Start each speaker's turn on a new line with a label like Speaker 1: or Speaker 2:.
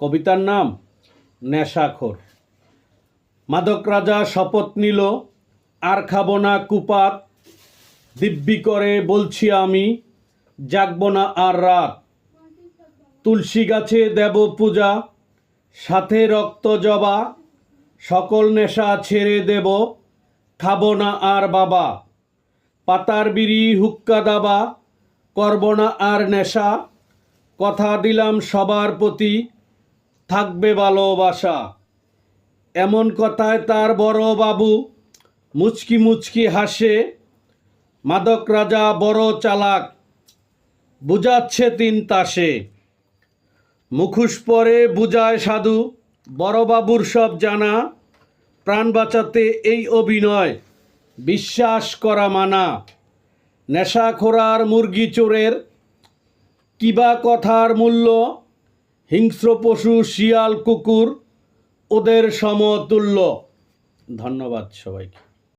Speaker 1: কবিতার নাম নেশাখোর। মাদক রাজা শপথ নিল, আর খাব না কুপাত, দিব্যি করে বলছি আমি, জাগব না আর রাত। তুলসী গাছে দেব পূজা, সাথে রক্ত জবা, সকল নেশা ছেড়ে দেব, খাব না আর বাবা। পাতার বিড়ি হুক্কা দাবা, করব না আর নেশা, কথা দিলাম সবার প্রতি থাকবে ভালোবাসা। এমন কথায় তার বড় বাবু মুচকি মুচকি হাসে, মাদক রাজা বড় চালাক, বুঝাচ্ছে তিন তাসে। মুখোশ পরে বুঝায় সাধু বড়বাবুর সব জানা, প্রাণ বাঁচাতে এই অভিনয়, বিশ্বাস করা মানা। নেশাখোরার মুরগি চোরের কিবা কথার মূল্য হিংস্র পশু শিয়াল কুকুর ওদের সমতুল্য। ধন্যবাদ সবাইকে।